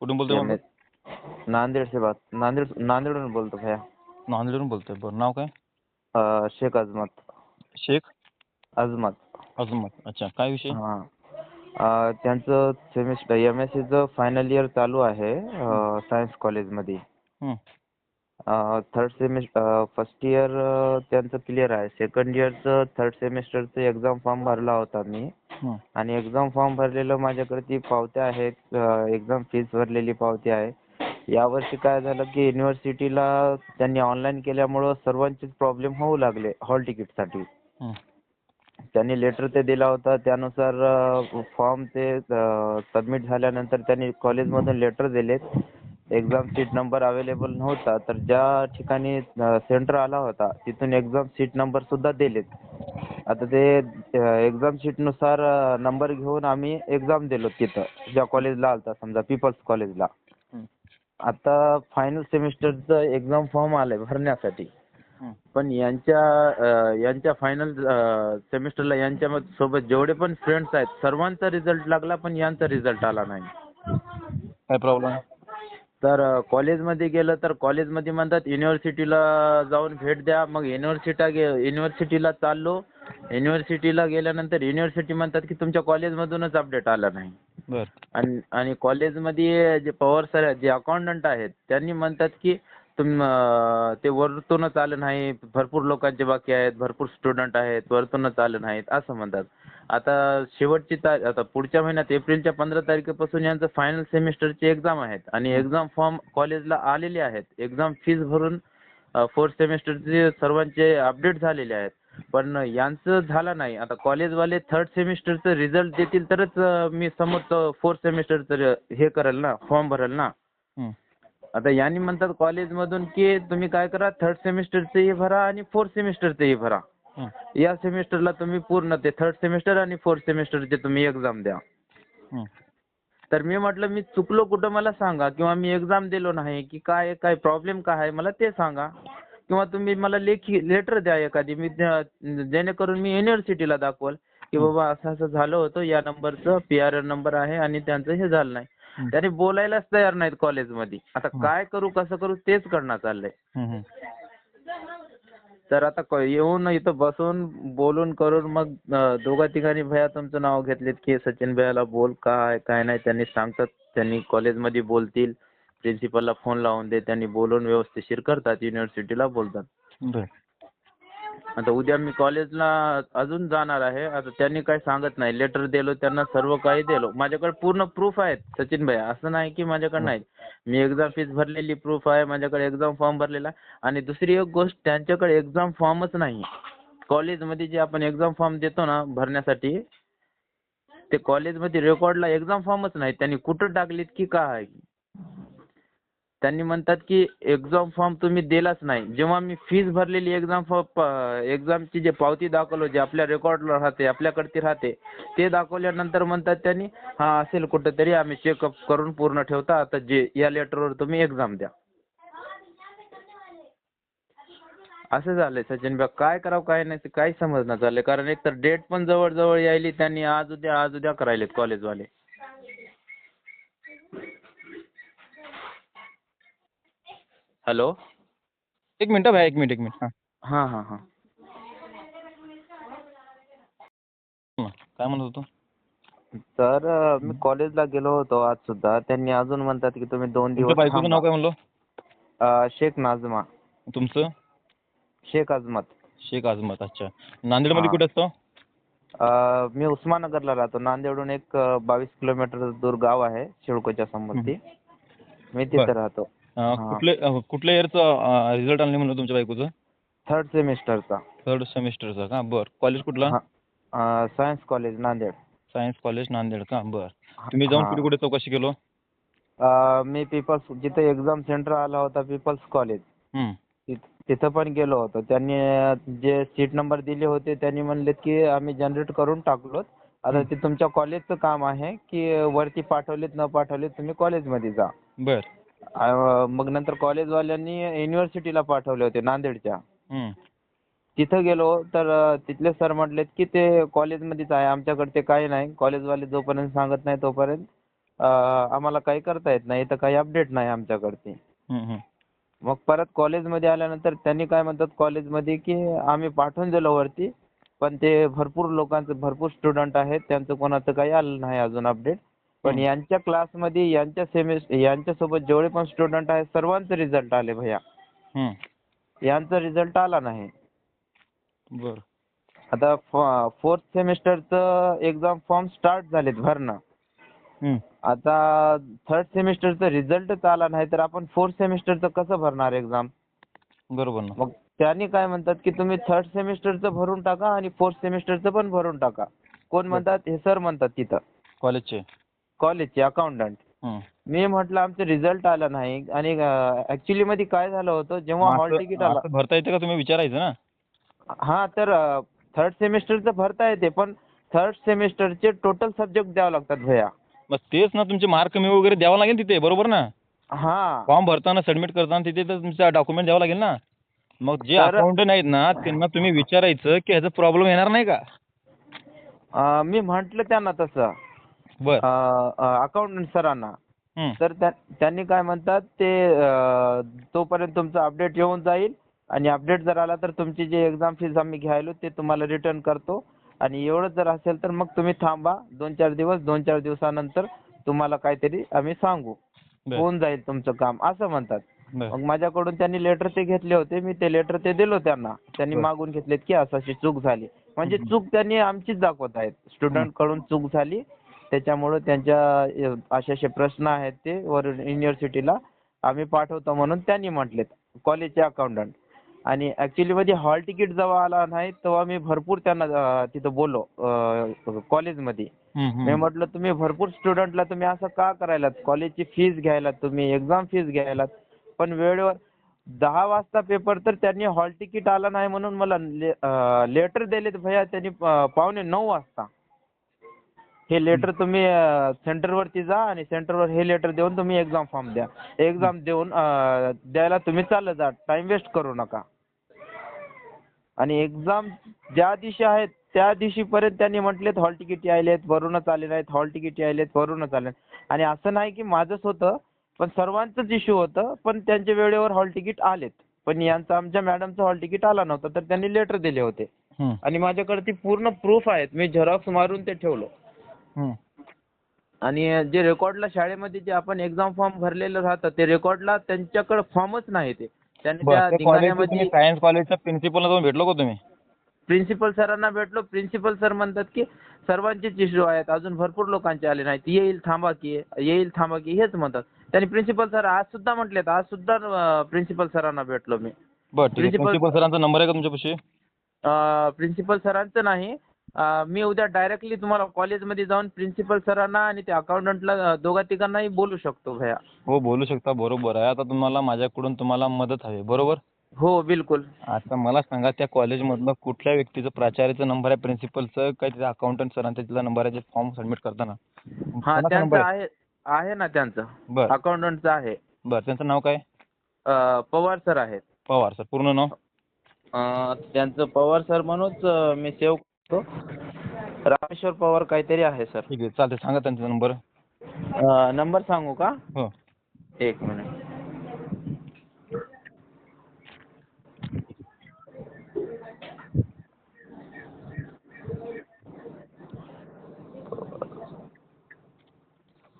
कुठून बोलतोय नांदेड. से बात नांदेड नांदेडवरून बोलतो भैया. नांदेडवरून बोलतोय. बरं नाव काय? अं, शेख अजमत. शेख? अजमत. अजमत. अच्छा काय विषय? हां. अं, त्यांचं सेमिस्टर एम एस सीचं फायनल इयर चालू आहे सायन्स कॉलेजमध्ये हं. थर्ड सेमिस्टर फर्स्ट इयर त्यांचं क्लिअर आहे. सेकंड इयरचं थर्ड सेमिस्टरचं एक्झाम फॉर्म भरला होता मी. आणि एक्झाम फॉर्म भरलेलं माझ्याकडे ती पावत्या आहेत. एक्झाम फीस भरलेली पावती आहे. यावर्षी काय झालं की युनिव्हर्सिटीला त्यांनी ऑनलाईन केल्यामुळं सर्वांचेच प्रॉब्लेम होऊ लागले हॉल तिकीटसाठी हं. त्यांनी लेटर ते दिला होता. त्यानुसार फॉर्म ते सबमिट झाल्यानंतर त्यांनी कॉलेजमधून लेटर दिलेत. एक्झाम सीट नंबर अवेलेबल नव्हता. तर ज्या ठिकाणी सेंटर आला होता तिथून एक्झाम सीट नंबर सुद्धा दिलेत. आता ते एक्झाम शीटनुसार नंबर घेऊन आम्ही एक्झाम दिलो तिथं. ज्या कॉलेजला आलता समजा पीपल्स कॉलेजला. आता फायनल सेमिस्टरचं एक्झाम फॉर्म आलंय भरण्यासाठी. पण यांच्या यांच्या फायनल सेमिस्टरला यांच्या सोबत जेवढे पण फ्रेंड्स आहेत सर्वांचा रिझल्ट लागला पण यांचा रिझल्ट आला नाही. काय प्रॉब्लेम तर कॉलेजमध्ये गेलं तर कॉलेजमध्ये म्हणतात युनिव्हर्सिटीला जाऊन भेट द्या. मग युनिव्हर्सिटा युनिव्हर्सिटीला चाललो. युनिव्हर्सिटीला गेल्यानंतर युनिव्हर्सिटी म्हणतात की तुमच्या कॉलेजमधूनच अपडेट आला नाही. बर. आणि आणि कॉलेजमध्ये जे पवार सर आहेत जे अकाउंटंट आहेत त्यांनी म्हणतात की तुम ते वरतूनच आलं नाही. भरपूर लोकांचे बाकी आहेत भरपूर स्टुडंट आहेत वरतूनच आलं नाहीत असं म्हणतात. आता शेवटची तारीख आता पुढच्या महिन्यात एप्रिलच्या पंधरा तारखेपासून यांचं फायनल सेमिस्टरची एक्झाम आहेत. आणि एक्झाम फॉर्म कॉलेजला आलेले आहेत. एक्झाम फीस भरून फोर्थ सेमिस्टरचे सर्वांचे अपडेट झालेले आहेत. पण यांचं झालं नाही आता कॉलेजवाले थर्ड सेमिस्टरचं रिझल्ट देतील तरच मी समोर फोर्थ सेमिस्टरचं हे करेल ना फॉर्म भरेल ना. आता यांनी म्हणतात कॉलेजमधून की तुम्ही काय करा थर्ड सेमिस्टरचंही भरा आणि फोर्थ सेमिस्टरचंही भरा हं. या सेमिस्टरला तुम्ही पूर्ण ते थर्ड सेमिस्टर आणि फोर्थ सेमिस्टरचे तुम्ही एक्झाम द्या. तर मी म्हटलं मी चुकलो कुठं मला सांगा किंवा मी एक्झाम दिलो नाही की काय काय प्रॉब्लेम काय आहे मला ते सांगा किंवा तुम्ही मला लेखी लेटर द्या एखादी. मी जेणेकरून मी युनिव्हर्सिटीला दाखवल की बाबा असं असं झालं होतं. या नंबरचं पी आर एन नंबर आहे आणि त्यांचं हे झालं नाही. त्याने बोलायलाच तयार नाहीत कॉलेजमध्ये. आता. काय करू कसं करू तेच करणं चाललंय. तर आता येऊन इथं बसून बोलून करून मग दोघा तिघांनी भैया तुमचं नाव घेतलेत की सचिन भैयाला बोल काय काय नाही? त्यांनी सांगतात. त्यांनी कॉलेजमध्ये बोलतील. प्रिन्सिपलला फोन लावून दे त्यांनी बोलून व्यवस्थिशीर करतात युनिव्हर्सिटीला बोलतात. बर. आता उद्या मी कॉलेजला अजून जाणार आहे आता त्यांनी काही सांगत नाही. लेटर दिलो त्यांना सर्व काही दिलो. माझ्याकडे पूर्ण प्रूफ आहेत सचिन भैया असं नाही की माझ्याकडे नाही. मी एक्झाम फीस भरलेली प्रूफ आहे माझ्याकडे एक्झाम फॉर्म भरलेला आहे. आणि दुसरी एक गोष्ट त्यांच्याकडे एक्झाम फॉर्मच नाही कॉलेजमध्ये जे आपण एक्झाम फॉर्म देतो ना भरण्यासाठी ते कॉलेजमध्ये रेकॉर्डला एक्झाम फॉर्मच नाही. त्यांनी कुठं टाकलीत की काय? त्यांनी म्हणतात की एक्झाम फॉर्म तुम्ही दिलाच नाही. जेव्हा मी फीस भरलेली एक्झाम फॉर्म एक्झामची जे पावती दाखवलं जे आपल्या रेकॉर्डला राहते आपल्याकडती राहते ते दाखवल्यानंतर म्हणतात त्यांनी हा असेल कुठंतरी आम्ही चेकअप करून पूर्ण ठेवता. आता जे या लेटरवर तुम्ही एक्झाम द्या. असं झालंय सचिन भाई. काय करावं काय नाही काही समजणं झालंय. कारण एक तर डेट पण जवळ जवळ यायली त्यांनी आज उद्या आज उद्या करायलेत कॉलेजवाले हॅलो? एक मिनिट भाई एक मिनिट एक मिनिट हां. हां हां हां. काय म्हणत होतो? तर अ, मी कॉलेजला गेलो होतो आज सुद्धा. त्यांनी अजून म्हणतात की तुम्ही दोन तुमच्या दिवस बायकोचं नाव थांबा. काय म्हणलो? अ, शेख नाझमा तुमचं? शेख अजमत शेख आजमत अच्छा. नांदेडमध्ये हां. कुठे असतो? अ, मी उस्मानगरला राहतो. नांदेडहून एक बावीस किलोमीटर दूर गाव आहे शिळकोच्या समोरती. मी तिथे बरं. राहतो. अं. कुठले अं, कुठल्या इयरचं रिझल्ट आणले म्हणलं तुमच्या बायकोचं? थर्ड सेमिस्टरचा थर्ड सेमिस्टरचा का? बरं. कॉलेज कुठलं? Science college Nanded. Science college Nanded का? बरं. तुम्ही जाऊन. कुठे कुठे चौकशी केलो? मी पीपल्स जिथे एक्झाम सेंटर आला होता पीपल्स कॉलेज. तिथ- पण गेलो होतो. त्यांनी जे सीट नंबर दिले होते त्यांनी म्हणलेत की आम्ही जनरेट करून टाकलो आता. ते तुमच्या कॉलेजचं काम आहे की वरती पाठवलेत न पाठवलेत तुम्ही कॉलेजमध्ये जा. बर. मग नंतर कॉलेजवाल्यांनी युनिव्हर्सिटीला पाठवले होते नांदेडच्या हं. तिथं गेलो तर तिथले सर म्हटलेत की ते कॉलेजमध्येच आहे आमच्याकडे ते काही नाही कॉलेजवाले जोपर्यंत सांगत नाही तोपर्यंत आम्हाला काही करता येत नाही तर काही अपडेट नाही आमच्याकडची. मग परत कॉलेजमध्ये आल्यानंतर त्यांनी काय म्हणतात कॉलेजमध्ये की आम्ही पाठवून दिलं वरती पण ते भरपूर लोकांचं भरपूर स्टुडंट आहेत त्यांचं कोणाचं काही आलं नाही अजून अपडेट पण. यांच्या क्लासमध्ये यांच्या सेमेस्टर यांच्यासोबत जेवढे पण स्टुडंट आहेत सर्वांचे रिझल्ट आले भैया. हम्म. यांचा रिझल्ट आला नाही. बर. आता फोर्थ सेमिस्टरचं एक्झाम फॉर्म स्टार्ट झालेत भरणं. आता थर्ड सेमिस्टरचा रिझल्टच आला नाही तर आपण फोर्थ सेमिस्टरचं कसं भरणार एक्झाम बरोबर ना. मग त्यांनी काय म्हणतात की तुम्ही थर्ड सेमिस्टरचं भरून टाका आणि फोर्थ सेमिस्टरचं पण भरून टाका. कोण म्हणतात? हे सर म्हणतात तिथं. कॉलेजचे कॉलेजचे अकाउंटंट. मी म्हटलं आमचं रिझल्ट आला नाही. आणि ऍक्च्युली मध्ये काय झालं होतं जेव्हा हॉल तिकीट आला भरता येते का तुम्ही? विचारायचं ना. हा तर थर्ड सेमिस्टरचं भरता येते पण थर्ड सेमिस्टरचे टोटल सब्जेक्ट द्यावे लागतात भैया. मग तेच ना तुमचे मार्क कमी वगैरे द्यावं लागेल तिथे बरोबर ना? हा. फॉर्म भरताना सबमिट करताना तिथे तर तुमचा डॉक्युमेंट द्यावं लागेल ना? मग जे अकाउंटंट आहेत ना त्यांना तुम्ही विचारायचं की ह्याचा प्रॉब्लेम येणार नाही का? मी म्हटलं त्यांना तसं. बर. अकाउंटंट सरांना. तर त्या- त्यांनी काय म्हणतात ते तोपर्यंत तुमचं अपडेट येऊन जाईल. आणि अपडेट जर आला तर तुमची जी एक्झाम फीज आम्ही घ्यायलो ते तुम्हाला रिटर्न करतो. आणि एवढं जर असेल तर मग तुम्ही थांबा. दोन चार दिवस दोन चार दिवसानंतर तुम्हाला काहीतरी आम्ही सांगू. होऊन जाईल तुमचं काम. असं म्हणतात. मग माझ्याकडून त्यांनी लेटर ते घेतले होते. मी ते लेटर ते दिलो त्यांना. त्यांनी. मागून घेतलेत की असं अशी चूक झाली. म्हणजे. चूक त्यांनी आमचीच दाखवत आहेत. स्टुडंटकडून चूक झाली. त्याच्यामुळं त्यांच्या असे असे प्रश्न आहेत ते वरून युनिव्हर्सिटीला आम्ही पाठवतो म्हणून त्यांनी म्हटलेत कॉलेजचे अकाउंटंट आणि ऍक्च्युली मध्ये हॉल तिकीट जेव्हा आला नाही तेव्हा मी भरपूर त्यांना तिथं बोललो कॉलेजमध्ये. मी म्हटलं तुम्ही भरपूर स्टुडंटला तुम्ही असं का करायलात? कॉलेजची फीज घ्यायलात तुम्ही एक्झाम फीज घ्यायलात? पण वेळेवर दहा वाजता पेपर तर त्यांनी हॉल तिकीट आलं नाही म्हणून मला लेटर दिलेत भैया त्यांनी पावणे नऊ वाजता. हे लेटर तुम्ही सेंटरवरती जा आणि सेंटरवर हे लेटर देऊन तुम्ही एक्झाम फॉर्म द्या. एक्झाम देऊन अं, द्यायला तुम्ही चालत जा. टाइम वेस्ट करू नका. आणि एक्झाम ज्या दिवशी आहेत त्या दिवशीपर्यंत त्यांनी म्हटलेत हॉल तिकीट यायलेत वरूनच आले नाहीत हॉल तिकीट यायलेत वरूनच आले नाहीत. आणि असं नाही की माझंच होतं पण सर्वांचंच इश्यू होतं पण त्यांच्या वेळेवर हॉल तिकीट आलेत. पण यांचं आमच्या मॅडमचं हॉल तिकीट आला नव्हतं तर त्यांनी लेटर दिले होते. हम्म, आणि माझ्याकडे ती पूर्ण प्रूफ आहेत. मी झेरॉक्स मारून ते ठेवलो. आणि जे रेकॉर्डला शाळेमध्ये जे आपण एक्झाम फॉर्म भरलेलं राहतं ते रेकॉर्डला त्यांच्याकडे फॉर्मच नाही ते. सायन्स कॉलेजच्या प्रिन्सिपलला जाऊन भेटलो का तुम्ही? प्रिन्सिपल सरांना भेटलो. प्रिन्सिपल सर म्हणतात की सर्वांचेच इश्यू आहेत अजून भरपूर लोकांचे आले नाहीत. येईल थांबा की येईल थांबा की हेच म्हणतात. त्यांनी प्रिन्सिपल सर आज सुद्धा म्हटलेत आज सुद्धा प्रिन्सिपल सरांना भेटलो मी. प्रिन्सिपल सरांचा नंबर आहे का तुमच्यापाशी? प्रिन्सिपल सरांचं नाही. मी उद्या डायरेक्टली तुम्हाला कॉलेजमध्ये जाऊन प्रिन्सिपल सरांना आणि त्या अकाउंटंटला दोघा तिघांनाही बोलू शकतो भैया. हो बोलू शकता. बरोबर आहे. आता तुम्हाला माझ्याकडून तुम्हाला मदत हवी. बरोबर? हो बिलकुल. आता मला सांगा त्या कॉलेजमधलं कुठल्या व्यक्तीचं प्राचार्याचा नंबर आहे? प्रिन्सिपलचं काय तिथे अकाउंटंट सरांचा तिथला नंबर आहे फॉर्म सबमिट करताना? हा त्यांचं आहे? आहे ना त्यांचं. बरं. अकाउंटंटचं आहे. बरं त्यांचं नाव काय? अं, पवार सर आहेत. पवार सर. पूर्ण नाव? अं, त्यांचं पवार सर म्हणूनच अं, मी सेव्ह रामेश्वर पवार काहीतरी आहे सर. ठीक आहे चालते सांगा त्यांचा नंबर. नंबर सांगू का? हो. एक मिनिट.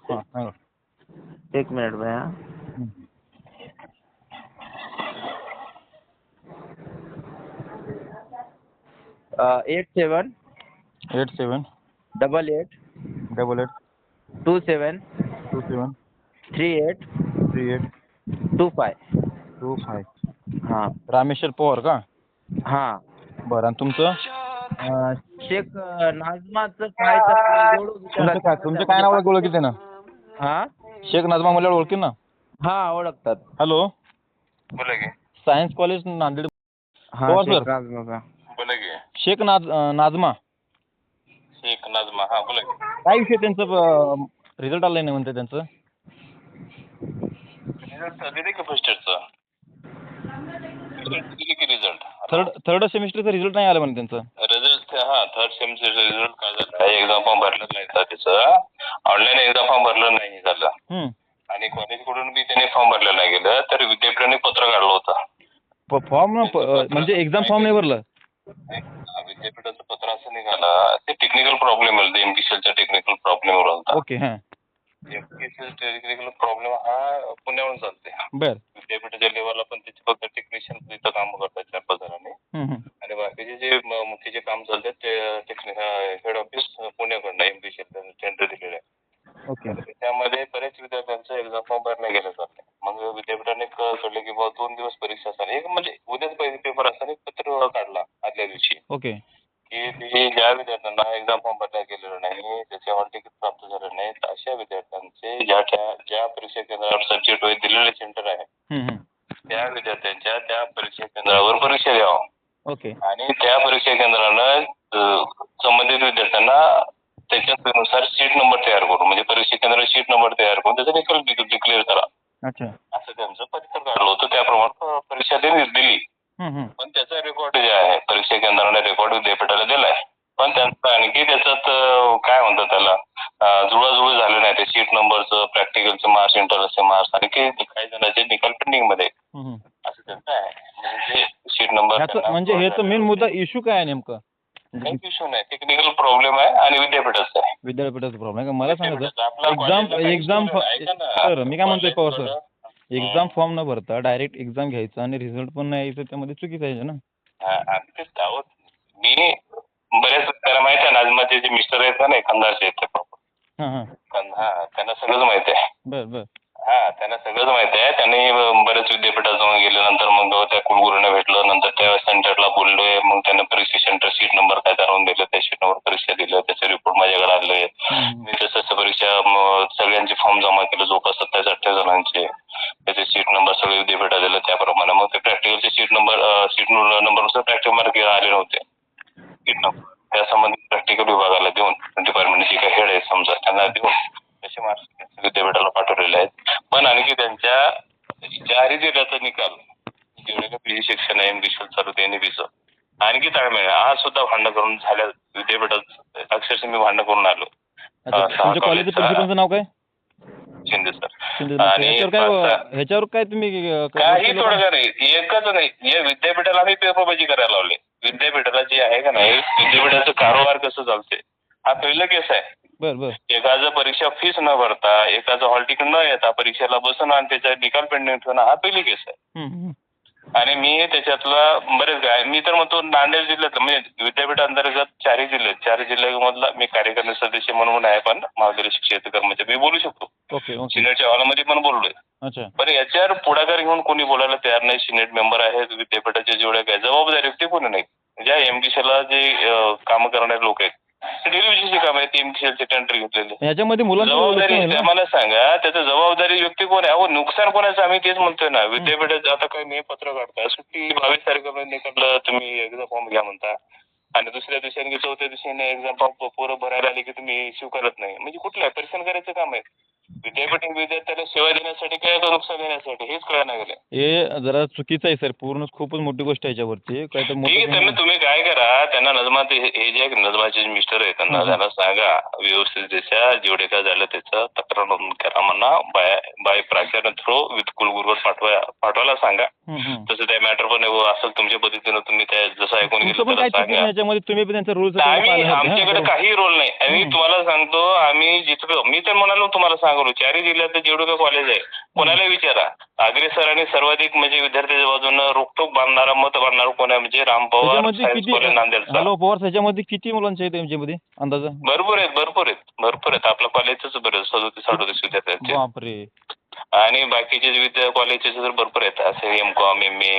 हां सांगा. एक मिनिट भैया हं. Eight seven eight seven double eight double eight two seven two seven three eight three eight two five two five हां. रामेश्वर पवार का? हां. बरं आणि तुमचं? अं, शेख अं, नाझमाचं काय तर एवढं तुमचं. काय तुमचं काय नाव ओळखी ना? हा? शेख नाजमा मला ओळखी ना? हा ओळखतात. हॅलो? बोला की. Science college Nanded. हा पवार शेख सर. शेख नाज अं, नाजमा. शेख नाझमा हा बोला की. काय विषय त्यांचं रिझल्ट आलं नाही म्हणते त्यांचं? रिझल्ट दिले की फर्स्ट इयरचा रिझल्ट दिले की रिझल्ट थर्ड थर्ड सेमिस्टरचं रिझल्ट नाही आलं म्हणे त्यांचं. रिझल्ट हा थर्ड सेमिस्टरचा रिझल्ट काय झाला? एक्झाम फॉर्म भरलेला नाही त्याचं ऑनलाईन एक्झाम फॉर्म भरलं नाही झालं. हम्म. आणि कॉलेजकडून बी त्यांनी फॉर्म भरलं नाही गेलं तर विद्यापीठाने पत्र काढलं होतं. प- फॉर्म प- अ, म्हणजे एक्झाम फॉर्म नाही भरलं? विद्यापीठाचं पत्र असं निघालं. ते टेक्निकल प्रॉब्लेम आलं एमपीसीएलचा टेक्निकल प्रॉब्लेम होता ओके हां. एमपीसीएल टेक्निकल प्रॉब्लेम हा पुण्याहून चालते बर. विद्यापीठाच्या लेवलला पण त्याचे फक्त टेक्निशियन तिथं काम करतात हम्म. आणि बाकीचे जे मुख्य जे काम चालतात ते टेक्निक हेड ऑफिस पुण्याकडनं एमपीसीएल टेंडर दिलेलं आहे ओके. त्यामध्ये बरेच विद्यार्थ्यांचं एक्झाम फॉर्म भरले गेले जाते मग विद्यापीठाने क- कळलं की बाबा दोन दिवस परीक्षा असणार एक म्हणजे उद्याच पहिले पेपर असताना एक पत्र काढला आदल्या दिवशी. ओके. की ते ज्या विद्यार्थ्यांना एक्झाम फॉर्म भरला गेलेला नाही त्याचे हॉल तिकीट प्राप्त झालं नाही अशा विद्यार्थ्यांचे ज्या ज्या परीक्षा केंद्रावर सब्जेक्ट वाईज दिलेले सेंटर आहे. त्या विद्यार्थ्यांच्या त्या परीक्षा केंद्रावर परीक्षा द्यावं. ओके. आणि त्या परीक्षा केंद्रानं संबंधित विद्यार्थ्यांना त्याच्यानुसार सीट नंबर तयार करून म्हणजे परीक्षा केंद्रात सीट नंबर तयार करून त्याचा निकाल डिक्लेअर करा. अच्छा. असं त्यांचं पत्र काढलं होतं. त्याप्रमाणे परीक्षा दिली. पण त्याचा रेकॉर्ड जे आहे परीक्षा केंद्राने रेकॉर्ड विद्यापीठाला दिलाय. पण त्यांचं आणखी त्याच्यात काय म्हणतात त्याला जुळाजुळू झालं नाही. ते सीट नंबरचं प्रॅक्टिकलचं मार्क्स इंटरनलचे मार्क्स आणखी काही जणांचे निकाल पेंडिंगमध्ये. असं त्यांचं आहे. म्हणजे सीट नंबर म्हणजे ह्याचं मेन मुद्दा इश्यू काय आहे नेमकं? इश्यू नाही. टेक्निकल प्रॉब्लेम आहे आणि विद्यापीठाचा आहे. विद्यापीठाचा प्रॉब्लेम आहे का? मला सांगा. आपल्या एक्झाम एक्झाम. सर मी काय म्हणतोय पवार सर. एक्झाम फॉर्म न भरता डायरेक्ट एक्झाम घ्यायचा आणि रिझल्ट पण नाही यायचं त्यामध्ये चुकीचं आहे ना. हा, मी बऱ्याच त्याला माहिती आहे ना आज माझे जे मिस्टर आहेत ना एखादाचे आहेत त्यांना सगळंच माहिती आहे. बर बर. हा त्यांना सगळंच माहिती आहे. त्यांनी बरेच विद्यापीठात जाऊन गेल्यानंतर मग त्या कुलगुरूंना भेटलं. नंतर त्या सेंटरला बोललोय मग त्यांना परीक्षा सेंटर सीट नंबर काय ठरवून दिलं त्या सीट नंबर परीक्षा दिलं त्याचे रिपोर्ट माझ्याकडे आले हम्म. मी तसं तसं परीक्षा म, सगळ्यांचे फॉर्म जमा केले जवळपास सत्तावीस अठ्ठावीस जणांचे त्याचे सीट नंबर सगळे विद्यापीठात दिले त्याप्रमाणे मग ते प्रॅक्टिकलचे सीट नंबर सीट नंबरनुसार प्रॅक्टिकल मार्क आले नव्हते सीट नंबर त्या संबंधित प्रॅक्टिकल विभागाला देऊन डिपार्टमेंटची काही हेड आहे समजा त्यांना देऊन तसे मार्क्स विद्यापीठाला पाठवलेले आहेत पण आणखी त्यांच्या जारी जिल्ह्याचा निकाल जेवढे काही पीजी शिक्षण आहे इंग्लिश चालू ते एनबीचं आणखी ताळमेळ आहे. आज सुद्धा भांडण करून झाल्या विद्यापीठात अक्षरशः मी भांडण करून आलो अच्छा हा, तुमच्या सहा प्रिन्सिपलचं नाव काय? शिंदे सर. आणि ह्याच्यावर काय पाच- ह्याच्यावर काय तुम्ही काही? तोडगा नाही एकच नाही. या विद्यापीठाला आम्ही पेपरबाजी करायला लावले. विद्यापीठाला जे आहे का नाही विद्यापीठाचं कारोबार कसं चालते हा पहिलं केस आहे. बर बर. एखादं परीक्षा फीस न भरता एखादं हॉल तिकीट न येता परीक्षेला बसून आणि त्याचा निकाल पेंडिंग ठेवणं हा पहिली केस आहे. आणि मी त्याच्यातला बरेच काय मी तर म्हणतो नांदेड जिल्ह्यात म्हणजे विद्यापीठ अंतर्गत चारही जिल्हे चार जिल्ह्यामधला मी कार्यकारी सदस्य म्हणून आहे पण महाविद्यालय शिक्षक कर्मचारी. मी बोलू शकतो. सिनेटच्या हॉलमध्ये पण बोललोय. पण याच्यावर पुढाकार घेऊन कोणी बोलायला तयार नाही. सिनेट मेंबर आहेत विद्यापीठाचे जेवढे काय जबाबदारी ते कोणी नाही. ज्या एमडीसीला जे काम करणारे लोक आहेत डेलिव्हरीची काम आहेत एमडीसीचे टेंडर घेतलेले. ना? मला सांगा त्याचं जबाबदारी व्यक्ती कोण आहे? अहो नुकसान कोणाचं? आम्ही तेच म्हणतोय ना. विद्यापीठात आता काय मी पत्र काढता. सुट्टी बावीस तारखेपर्यंत तुम्ही एक्झाम फॉर्म घ्या म्हणता. आणि दुसऱ्या दिवशी आणखी चौथ्या दिवशी एक्झाम फॉर्म पोरं भरायला आली की तुम्ही इश्यू करत नाही. म्हणजे कुठलं? परीक्षण करायचं काम आहे. विद्यापीठ विद्यार्थ्याला सेवा देण्यासाठी काय नुकसान देण्यासाठी? हेच कळणार गेलं हे जरा चुकीचं आहे सर. पूर्ण खूपच मोठी गोष्ट आहे याच्यावरती. काय तर ठीक आहे त्यांना तुम्ही काय करा त्यांना नजमात हे हे जे नजमाचे मिस्टर आहेत त्यांना. त्यांना सांगा व्यवस्थितरित्या जेवढे काय झालं त्याचं तक्रार नोंद करा म्हणा बाय बाय प्राचार्य थ्रू विथ कुलगुरूवर पाठवा पाठवायला सांगा. हम्म, हम्म. तसं त्या मॅटर पण असेल तुमच्या पद्धतीनं तुम्ही त्या जसं ऐकून तुमचं घेतलं पण चुकी नाही सांगा. याच्यामध्ये तुम्ही पण त्यांचा रूल्स आम्ही आमच्याकडे काही रोल नाही. हम्म. तुम्हाला सांगतो आम्ही जितकं मी तर म्हणालो तुम्हाला सांगलो चारही जिल्ह्यात जेवढं काही कॉलेज आहे. कोणाला विचारा? अग्रेसरांनी सर्वाधिक म्हणजे विद्यार्थ्याच्या बाजूनं रोखोक बांधणारा मत बांधणारा कोण आहे? म्हणजे राम पवार किती नांदेडचा. पवार त्याच्यामध्ये किती मुलांचे आहेत त्यांच्यामध्ये अंदाजा? भरपूर आहेत भरपूर आहेत. भरपूर आहेत. आपल्या कॉलेजच बरं सदोतीस अडोतीस विद्यार्थ्यांचे. आणि बाकीचे विद्या कॉलेजचे तर भरपूर आहेत. असे M com M A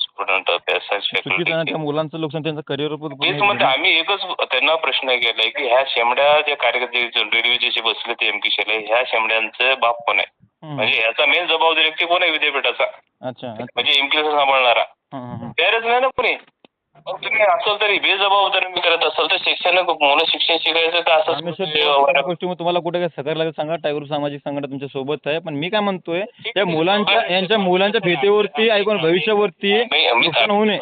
student त्या मुलांचं नुकसान त्यांचं करिअर तेच म्हणतो आम्ही एकच त्यांना प्रश्न केलाय की ह्या शेमड्या ज्या कार्यकर्ते रेडिओचे बसले ते एमपी शेले ह्या शेमड्यांचं बाप कोण आहे? म्हणजे याचा मेन जबाबदारी व्यक्ती कोण आहे विद्यापीठाचा? म्हणजे एमपी सांभाळणारा. हं, हं, हं. त्यावेळेस नाही ना कोणी? तुम्ही असाल तरी बेजबाबदारी मी करत असाल तर शिक्षण मुलं शिक्षण शिकायचं तर त्या असंच गोष्टीमध्ये तुम्हाला कुठे काय सहकार्य लागेल सांगा टायगर सामाजिक संघटना तुमच्यासोबत आहे. पण मी काय म्हणतोय त्या मुलांच्या यांच्या मुलांच्या भीतीवरती ऐकून भविष्यावरती नुकसान होऊ नये.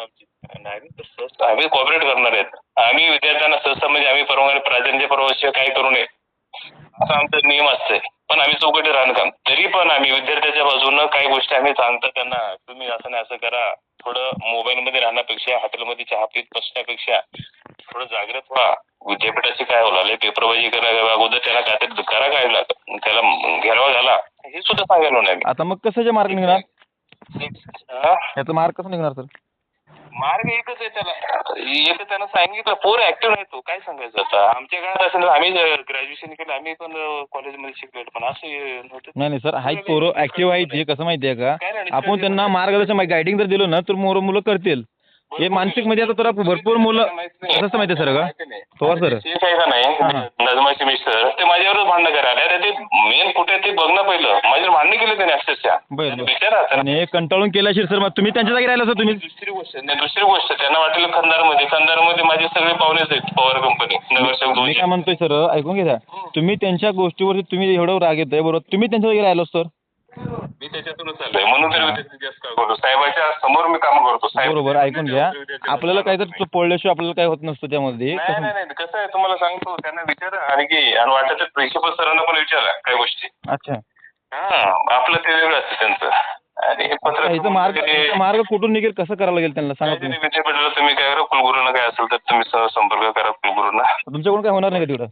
आम्ही कॉपरेट करणार आहेत. आम्ही विद्यार्थ्यांना सहसा म्हणजे आम्ही परवानगी प्राधान्य परवाशिवाय काही करू नये. असा आमचा नियम असतंय. पण आम्ही चौकटी राहणं काम. तरी पण आम्ही विद्यार्थ्याच्या बाजूनं काही गोष्टी आम्ही सांगतो त्यांना तुम्ही असं नाही असं करा. थोडं मोबाईलमध्ये राहण्यापेक्षा हॉटेलमध्ये चहा पीत बसण्यापेक्षा थोडं जागृत व्हा. विद्यापीठाचे काय होणार पेपरबाजी करा अगोदर त्याला काहीतरी करा काय त्याला घेरावा घाला हे सुद्धा सांगायला नाही. आता मग कशाचे मार्क निघणार? याचा मार्क कसं निघणार सर मार्ग एकच आहे त्याला. एक त्यानं सांगितलं पोर ऍक्टिव्ह नाही तो. काय सांगायचं आता? आमच्या काळात असं. आम्ही ग्रॅज्युएशन केलं आम्ही पण कॉलेजमध्ये शिकलो पण असं नव्हतं. नाही नाही सर आहेत पोरं ऍक्टिव्ह आहेत हे कसं माहिती आहे का? काय नाही, आपण त्यांना मार्गदर्शन गायडिंग जर दिलं ना तर मोर मुलं करतील. हे मानसिकमध्ये आता तुला भरपूर मुलं कसं माहिती सर का पवार सर. हा. नजमाचे मिस्टर. ते माझ्यावरच भांडणं करायला ते मेन कुठे ते बघ ना पहिलं. माझ्यावर भांडणं केलं त्याने अक्षरशः. विचारा. आणि हे कंटाळून केल्याशिवाय सर मग तुम्ही त्यांच्या जागी राहिला सर तुम्ही? दुसरी गोष्ट नाही दुसरी गोष्ट. त्यांना वाटेल खंदारमध्ये. खंदारमध्ये माझे सगळे पाहुणेच आहेत पवार कंपनी नगरसेवक मी. काय म्हणतोय सर ऐकून घ्या. तुम्ही त्यांच्या गोष्टीवरती तुम्ही एवढं राग येतोय बरोबर? तुम्ही त्यांच्या जागी राहिलो सर? मी त्याच्यातूनच चाललोय. म्हणून तर विद्यार्थी जास्त काम करतो साहेबाच्या समोर मी काम करतो. साहेब बरोबर ऐकून घ्या. आपल्याला काहीतरी पडल्याशिवाय आपल्याला काय होत नसतं त्यामध्ये. नाही कसं- नाही नाही. कसं आहे तुम्हाला सांगतो त्यांना विचारा. आणि की आणि वाटत तर प्रिन्सिपल सरांना पण विचारा काही गोष्टी. अच्छा. हा आपलं ते वेगळं असतं त्यांचं. आणि हे पत्र मार्ग मार्ग कुठून निघेल कसं करायला लागेल त्यांना? सांगा तुम्ही. विद्यापीठाला तुम्ही काय करा कुलगुरूंना काय असेल तर तुम्ही संपर्क करा कुलगुरूंना. तुमच्याकडून काय होणार नाही का भरपूर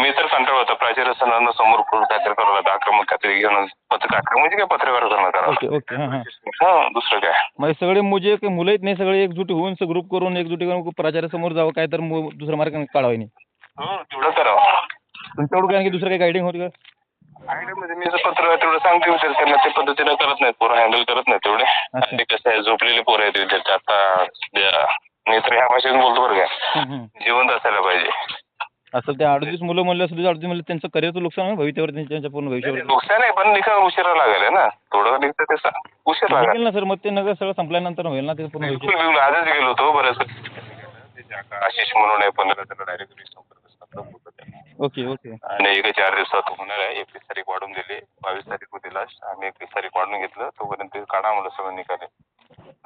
मी तर कंटाळ होता प्राचार्य सरांना समोर काहीतरी करावं लागतं आक्रमक काहीतरी घेऊन पत्र आक्रमक म्हणजे काय पत्रकार करणं करावं ओके ओके हां हां. हा दुसरं काय? मग सगळे मुजे काही मुलं आहेत नाही सगळे एकजूट होऊन ग्रुप करून एकजुटी करून प्राचार्यासमोर जावं काय तर मु- दुसरा मार्ग काढावा नाही. हो तेवढं करावं. तुमच्याकडून काय आणखी दुसरं काही गायडिंग होती का? आयडियामध्ये मी जर पत्र तेवढं सांगते विद्यार्थ्यांना ते पद्धतीनं करत नाहीत पोरं हँडल करत नाहीत तेवढे. कसं आहे झोपलेले पोरं आहेत विद्यार्थी आता सध्या मी तर ह्या भाषेतून बोलतो बरं का. हम्म, हम्म. जिवंत असायला पाहिजे. असं ते अडतीस मुलं म्हणलं असं अडतीस म्हणलं त्यांचं करिअरचं नुकसान आहे भविष्यावर त्यांच्या पूर्ण भविष्यावर. नुकसान आहे पण निकाल उशिरा लागेल ना. थोडं निघतं ते उशीर लागेल. ना सर मग ते नगर सगळं संपल्यानंतर होईल ना ते पूर्ण बिलकुल भविष्य बिलकुल आजच गेलो होतो बरंच आशिष म्हणून आहे पंधरा त्याला डायरेक्ट संपर्क साधला होता त्यांनी. Okay okay. आणि एक चार दिवसात होणार आहे एकवीस तारीख वाढून दिली बावीस तारीख होती लास्ट आम्ही एकवीस तारीख वाढून घेतलं तोपर्यंत ते काढा म्हणलं सगळं निकाले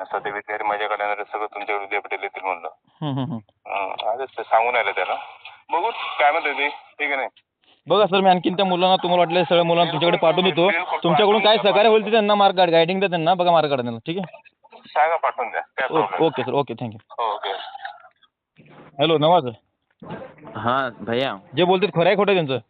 सध्या विद्यार्थी माझ्याकडे येणार आहे, सगळं तुमच्या विद्यापीठाला येतील म्हणलं. हम्म, हम्म, हम्म. हं, आजच ते सांगून आलं त्याला. बघू काय म्हणते ते. ठीक आहे नाही बघा सर मी आणखीन त्या मुलांना तुम्हाला वाटलं सगळ्या मुलांना तुमच्याकडे पाठवून देतो. तुमच्याकडून काय सहकार्य होईल ते त्यांना मार्ग गायडिंग द्या त्यांना. बघा मार्ग काढा ठीक आहे? सांगा पाठवून द्या. काय okay sir okay. Thank you okay. Hello Nawaz. हा भैया. जे बोलतात खरं आहे खोटं आहे त्यांचं?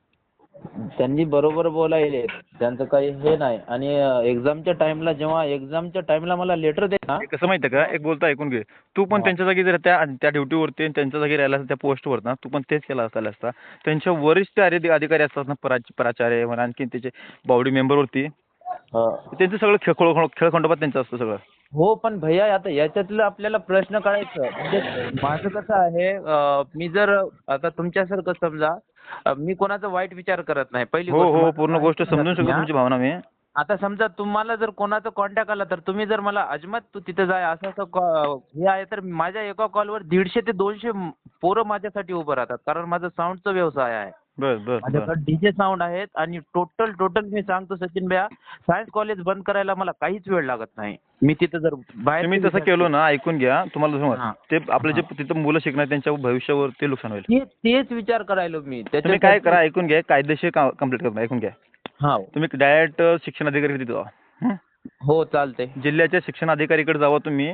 त्यांनी बरोबर बोलायले. त्यांचं काही हे नाही. आणि एक्झामच्या टाइमला जेव्हा एक्झामच्या टाइमला मला लेटर दे ना. कसं माहितीये का? एक बोलता ऐकून घे. तू पण त्यांच्या जागी जर त्या त्या ड्युटीवरती त्यांच्या जागी राहिला असता त्या पोस्टवर ना तू पण तेच केला असता असता. त्यांच्या वरिष्ठ अधि- अधिकारी असतात ना प्राच- प्राचार्य म्हणा आणखी त्याचे बावडी मेंबरवरती त्यांचं सगळं खेळ खेळ खेळखंडोबात त्यांचं असतं सगळं. हो पण भैया आता याच्यातलं आपल्याला प्रश्न काढायचं म्हणजे माझं कसं आहे मी जर आता तुमच्यासारखं समजा मी कोणाचा वाईट विचार करत नाही. पहिली हो हो पूर्ण गोष्ट समजून शकतो तुमची भावना मी. आता समजा तुम्हाला जर कोणाचा कॉन्टॅक्ट आला तर तुम्ही जर मला अजमत तू तिथे जाय असं असं हे आहे तर माझ्या एका कॉलवर दीडशे ते दोनशे पोरं माझ्यासाठी उभं राहतात कारण माझा साऊंडचा व्यवसाय आहे. बर बर माझ्याकडे डीजे साऊंड आहेत आणि टोटल टोटल मी सांगतो सचिन भैया सायन्स कॉलेज बंद करायला मला काहीच वेळ लागत नाही. मी तिथं जर बाहेर तुम्ही तसं केलं ना ऐकून घ्या. तुम्हाला हा. सांगू ते आपले जे तिथं मुलं शिकणार त्यांच्या भविष्यावरती नुकसान होईल. ते- तेच विचार करायलो मी. तुम्ही काय करा ऐकून घ्या. कायदेशीर कंप्लीट करा ऐकून घ्या. हा तुम्ही डायरेक्ट शिक्षण अधिकारी तिथे जावा. हं? हो चालते जिल्ह्याच्या शिक्षण अधिकारीकडे जावा तुम्ही.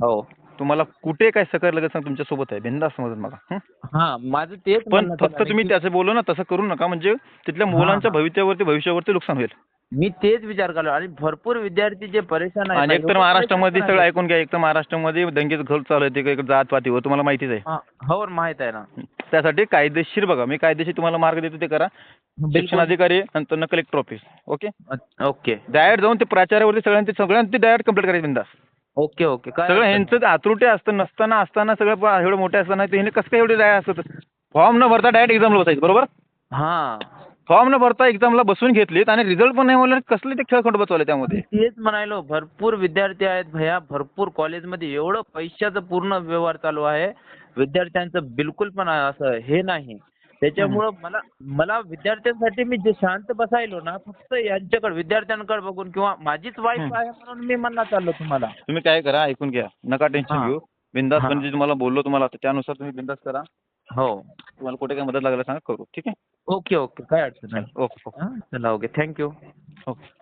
हो. तुम्हाला कुठे काय सहकार्य लागेल सांग तुमच्यासोबत आहे बिंदास समजत मला हं? माझं तेच पण फक्त तुम्ही त्याचं बोलू ना तसं करू नका म्हणजे तिथल्या मुलांच्या भविष्यावरती भविष्यावरती नुकसान होईल. मी तेच विचार करलो आणि भरपूर विद्यार्थी जे परेशान आहेत एकतर महाराष्ट्रामध्ये सगळं. ऐकून घ्या एकतर महाराष्ट्रामध्ये दंगेचं घर चालू आहे ते जात पातीवर तुम्हाला माहितीच आहे. हा, माहीत आहे ना. त्यासाठी कायदेशीर बघा मी कायदेशीर तुम्हाला मार्ग देतो ते करा. शिक्षण अधिकारी नंतर collector office okay? Okay. Direct जाऊन ते प्राचार्यावरती सगळ्यांचे सगळ्यांचे डायरेक्ट कंप्लीट करायचे बिंदास. Okay okay. काय सगळं. ह्यांचं आतुरटे असतं नसताना असताना सगळं एवढं मोठे असताना ते ह्याने कसं काय एवढे डाय असतं फॉर्म न भरता डायरेक्ट एक्झामला बसायचं बरोबर? हा. फॉर्म न भरता एक्झामला बसून घेतलीत आणि रिझल्ट पण नाही म्हणलं कसले ते खेळ बसवले त्यामध्ये? तेच म्हणायलो भरपूर विद्यार्थी आहेत भैया भरपूर कॉलेजमध्ये एवढं पैशाचं पूर्ण व्यवहार चालू आहे. विद्यार्थ्यांचं बिलकुल पण असं हे नाही. त्याच्यामुळं मला मला विद्यार्थ्यांसाठी मी जे शांत बसायलो ना फक्त यांच्याकडे विद्यार्थ्यांकडे बघून किंवा माझीच वाईफ. आहे म्हणून मी म्हणणार चाललो तुम्हाला. तुम्ही काय करा ऐकून घ्या. नका टेन्शन. घेऊ. बिंदास हा. पण जे तुम्हाला बोललो तुम्हाला त्यानुसार तुम्ही बिंदास करा. हो. तुम्हाला कुठे काय मदत लागलं सांगा करू. ठीक आहे? Okay okay. काय अडचण नाही. ओके चला ओके. Thank you okay.